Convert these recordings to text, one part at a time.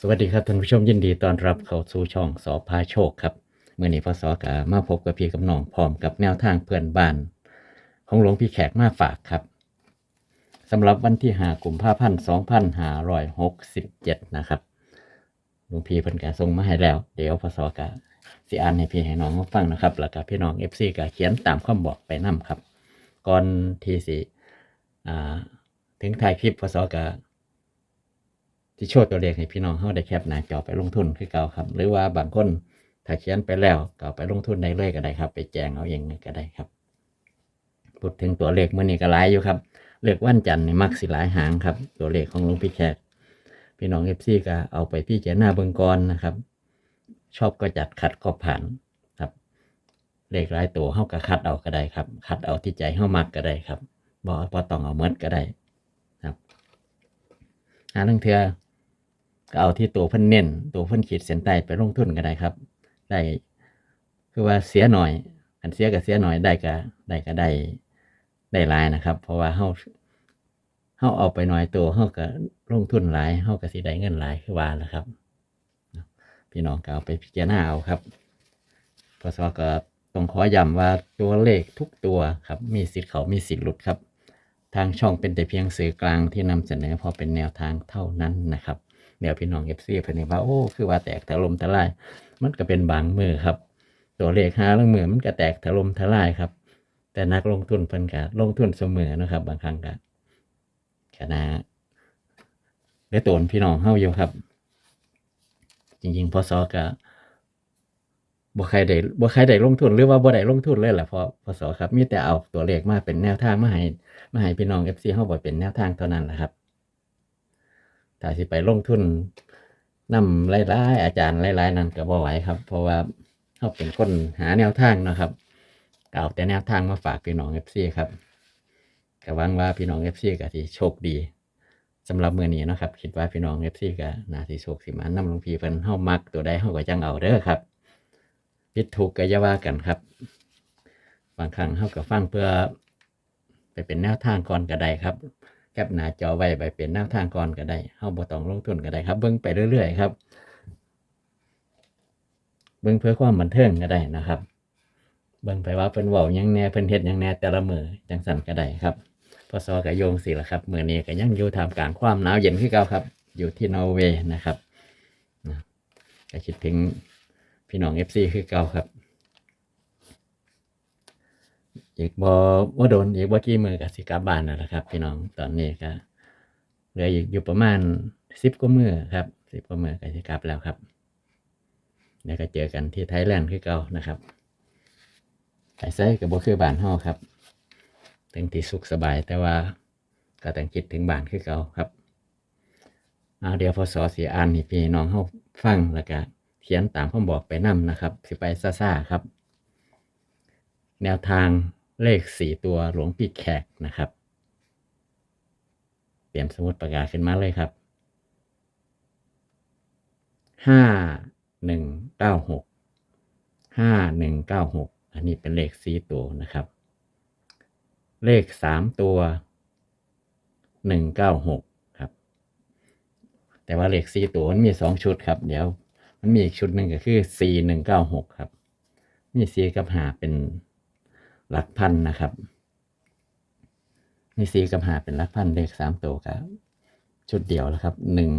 สวัสดีครับท่านผู้ชมยินดีต้อนรับเข้าสู่ช่องสอพาโชคครับเมื่อนี้พศกามาพบกับพี่กับน้องพร้อมกับแนวทางเพื่อนบ้าน ของหลวงพี่แขกมาฝากครับสำหรับวันที่หากลุ่มภาพันสองพันห้าร้อยหกสิบเจ็ดนะครับหลวงพี่เพิ่นกาส่งมาให้แล้ว เดี๋ยวพศกาสิอ่านให้พี่ให้น้องฟังนะครับแล้วก็พี่น้องเอฟซีกาเขียนตามคำบอกไปนํครับ ก่อนที่สิถึงท้ายคลิปพศกา ที่โชว์ตัวเลขให้พี่น้องเขาได้แคปหน้าจอไปลงทุนคือเก่าครับ หรือว่าบางคนถ้าเขียนไปแล้วก็เอไปลงทุนได้เลยก็ได้ครับ ไปแจงเอาเองก็ได้ครับพูดถึงตัวเลขเมื่อนี้ก็หลายอยู่ครับเลขวันจันทร์นี่มักสิหลายหางครับ ตัวเลขของลุงพี่แขกพี่น้องเอฟซีก็เอาไปพี่เจารณาเบิงกรนะครับ ชอบก็จัดขัดก็ผ่านครับ เลขหลายตัวเฮาก็คัดเอาก็ได้ครับ คัดเอาที่ใจเฮามักก็ได้ครับบ่บ่ต้องเอาเมดก็ได้ครับหาลังเทือ ก็เอาที่ตัวเพิ่นเน้น ตัวเพิ่นขีดเส้นใต้ไปลงทุนก็ได้ครับ ได้คือว่าเสียหน่อย อันเสียก็เสียหน่อยได้ก็ได้ก็ได้ได้หลายนะครับ เพราะว่าเฮาเฮาเอาไปหน้อยตัวเฮาก็ลงทุนหลายเฮาก็สิได้เงินหลายคือว่าแหละครับ พี่น้องก็เอาไปพิจารณาเอาครับพศก็ต้องขอย้ำว่าตัวเลขทุกตัวครับ มีสิทธิ์เขามีสิทธิ์หลุดครับ ทางช่องเป็นแต่เพียงสื่อกลางที่นำเสนอพอเป็นแนวทางเท่านั้นนะครับ เดี๋ยวพี่น้องเอฟซีเพิ่นนี่ว่าโอ้คือว่าแตกถล่มทลาย มันก็เป็นบางมือครับ ตัวเลขหาลังมือมันก็แตกถล่มทลายครับ แต่นักลงทุนเพิ่นก็ลงทุนเสมอนะครับ บางครั้งก็ขนาเดือดตนพี่น้องเฮาอยู่ครับ จริงๆพอซอก็บ่ใครได้บ่ใครได้ลงทุนหรือว่าบ่ได้ลงทุนเลยแหละพอพอสอครับมีแต่เอาตัวเลขมาเป็นแนวทางมาให้มาให้พี่น้อง FC เฮาบ่เป็นแนวทางเท่านั้นแหละครับ ถ้าสิไปลงทุนนำหลายๆอาจารย์หลายๆนั้นก็บ่ไหวครับ เพราะว่าเฮาเป็นคนหาแนวทางนะครับก็เอาแต่แนวทางมาฝากพี่น้อง FC ครับก็หวังว่าพี่น้อง FC ก็สิโชคดีสำหรับมื้อนี้นะครับ คิดว่าพี่น้อง FC ก็น่าสิโชคสิมานำหลวงพี่เพิ่นเฮามักตัวใดเฮาก็จังเอาเด้อครับผิดถูกก็อย่าว่ากันครับ บางครั้งเฮาก็ฟังเพื่อ ไปเป็นแนวทางก่อนก็ได้ครับ แคปหน้าจอไว้ไปเป็นแนวทางก่อนก็ได้เฮาบ่ต้องลงทุนก็ได้ครับเบิ่งไปเรื่อยๆครับ เบิ่งเพื่อความบันเทิงก็ได้นะครับ เบิ่งไปว่าเพิ่นว้ายังแน่เพิ่นเฮ็ดยังแน่แต่ละมือจังซั่นก็ได้ครับพศก็โยงสิละครับมื้อนี้ก็ยังอยู่ทามกลางความหนาวเย็นคือเก่าครับ อยู่ที่นอร์เวย์นะครับก็คิดถึงพี่น้อง FC คือเก่าครับ อีกบ่บ่โดนอีกบ่ากี่มือก็สิกลับบ้านแล้วล่ะครับ พี่น้องตอนนี้ก็เหลืออีกอยู่ประมาณ10กว่ามือครับ10กว่ามือก็สิกลับแล้วครับเดี๋ยวก็เจอกันที่ไทยแลนด์คือเก่านะครับไปไสก็บ่คือบ้านเฮาครับถึงที่สุขสบายแต่ว่าก็ต้องคิดถึงบ้านคือเก่าครับเอาเดี๋ยวพอสอสิอ่านให้พี่น้องเฮาฟังแล้วก็เขียนตามคำบอกไปนํนะครับ สิไปซ่าๆครับ แนวทาง เลขสี่ตัวหลวงพี่แขกนะครับเตรียมสมุดปากกาศขึ้นมาเลยครับห้าหนึ่งเก้าหกห้าหนึ่งเก้าหกอันนี้เป็นเลขสี่ตัวนะครับ เลขสามตัวหนึ่งเก้าหกครับ แต่ว่าเลขสี่ตัวมันมีสองชุดครับ เดี๋ยวมันมีอีกชุดหนึ่งก็คือสี่หนึ่งเก้าหกครับ มีสี่กับหาเป็น หลักพันนะครับมีสีกับหาเป็นหลักพันเลขสามตัวครับชุดเดียวแล้วครับหนึ่ง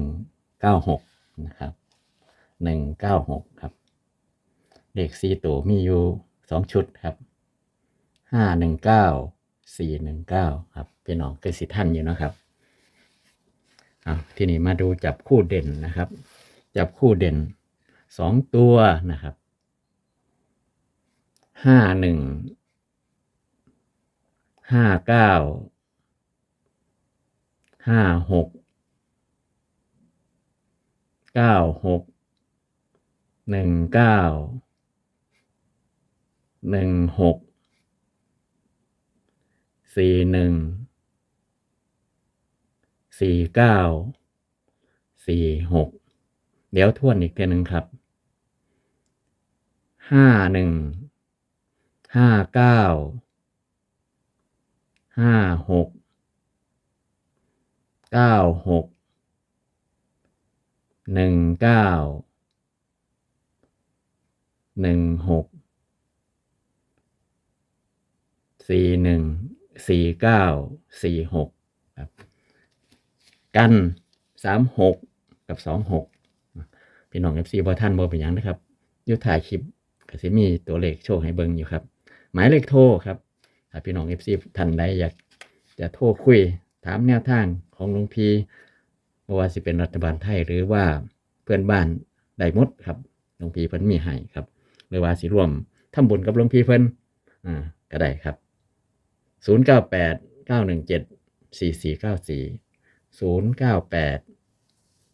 เก้าหกนะครับหนึ่งเก้าหกครับเลขสี่ตัวมีอยู่สองชุดครับห้าหนึ่งเก้าสี่หนึ่งเก้าครับพี่น้องคือสิท่านอยู่นะครับอาทีนี้มาดูจับคู่เด่นนะครับ จับคู่เด่นสองตัวนะครับห้าหนึ่ง ห้าเก้าห้าหกเก้าหกหนึ่งเก้าหนึ่งหกสี่หนึ่งสี่เก้าสี่หกเดี๋ยวทวนอีกเทีหนึ่งครับห้าหนึ่งห้าเก้า ห้าหกเก้าหกหนึ่งเก้าหนึ่งหกสี่หนึ่งสี่เก้าสี่หกครับกันสามหกกับสองหกพี่น้องเอฟซีบอท่านบอเป็นยังนะครับยุถ่ายคลิปก็สิมีตัวเลขโชว์ให้เบิ่งอยู่ครับ หมายเลขโทรครับ พี่น้องเอฟซีท่านใดอยากจะโทรคุยถามแนวทางของหลวงพี่บ่ว่าสิเป็นรัฐบาลไทยหรือว่าเพื่อนบ้านไดมดครับหลวงพี่เพิ่นมีให้ครับ หรือว่าสิร่วมทำบุญกับหลวงพี่เพิ่นอ่าก็ได้ครับ 0 9 8 9 1 7 4 4 9 4 0 9 8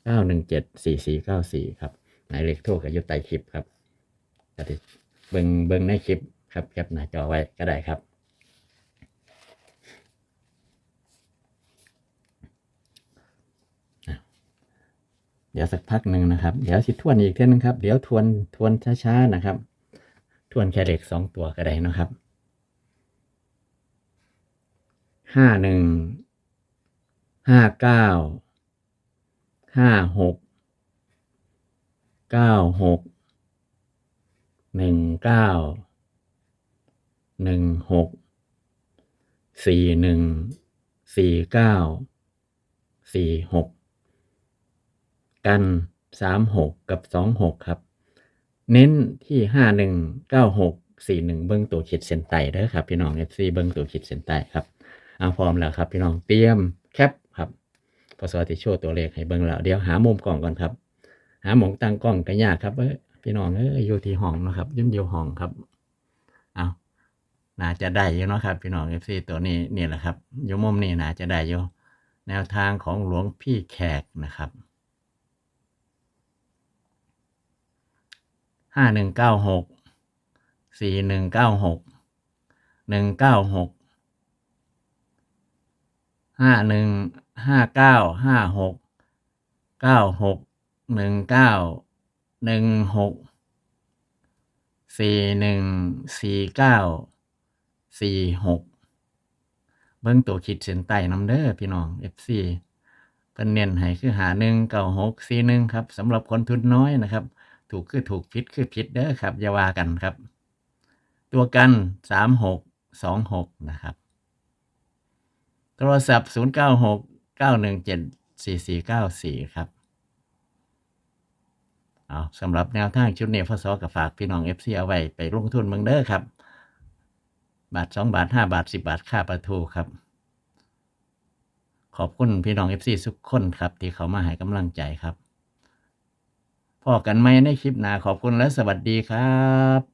9 1 7 4 4 9 4 ครับหมายเลขโทรกับยุตไตคลิปครับก็ได้เบิงเบิงในคลิปครับแคปหน้าจอไว้ก็ได้ครับ เดี๋ยวสักพักหนึ่งนะครับ เดี๋ยวสิทวนอีกเท่านึงครับ เดี๋ยวทวนทวนช้าๆนะครับ ทวนแค่เลขสองตัวก็ได้นะครับห้าหนึ่งห้าเก้าห้าหกเก้าหกหนึ่งเก้าหนึ่งหกสี่หนึ่งสี่เก้าสี่หก กันสามหกกับสองหกครับ เน้นที่ห้าหนึ่งเก้าหกสี่หนึ่งเบิ้งตัวขีดเส้นใต้เด้อครับ พี่น้องเอฟซีเบิ้งตัวขีดเส้นใต้ครับเอาพร้อมแล้วครับ พี่น้องเตรียมแคปครับพอสวัสดิโชว์ตัวเลขให้เบิ้งแล้วเดี๋ยวหามุมกล่องก่อนครับ หาหมองตั้งกล้องกันยากครับเอ้พี่น้องเอ้ยอยู่ที่ห้องนะครับยุ่มเดียวห้องครับเอาน่าจะได้อยู่เนาะครับ พี่น้องเอฟซีตัวนี้นี่แหละครับอยู่มุมนี้น่าจะได้อยู่แนวทางของหลวงพี่แขกนะครับ ห้าหนึ่งเก้าหกสี่หนึ่งเก้าหกหนึ่งเก้าหกห้าหนึ่งห้าเก้าห้าหกเก้าหกหนึ่งเก้าหนึ่งหกสี่หนึ่งสี่เก้าสี่หกเบิ้งตัวคิดเส้นใต้น้ำเด้อพี่น้อง FC เพิ่นเน้นให้คือหาหนึ่งเก้าหกสี่หนึ่งครับสำหรับคนทุนน้อยนะครับ ถูกคือถูกผิดคือผิดเด้อครับอย่าว่ากันครับ ตัวกันสามหกสองหกนะครับ โทรศัพท์ศูนย์เก้าหกเก้าหนึ่งเจ็ดสี่สี่เก้าสี่ครับเอาสำหรับแนวทางชุดนี้พศกับฝากพี่น้องเอฟซีเอาไว้ไปลงทุนเมืองเด้อครับ บาทสองบาทห้าบาทสิบาทค่าประตูครับ ขอบคุณพี่น้องเอฟซีทุกคนครับ ที่เขามาให้กำลังใจครับ พอกันไหมในคลิปหน้าขอบคุณและสวัสดีครับ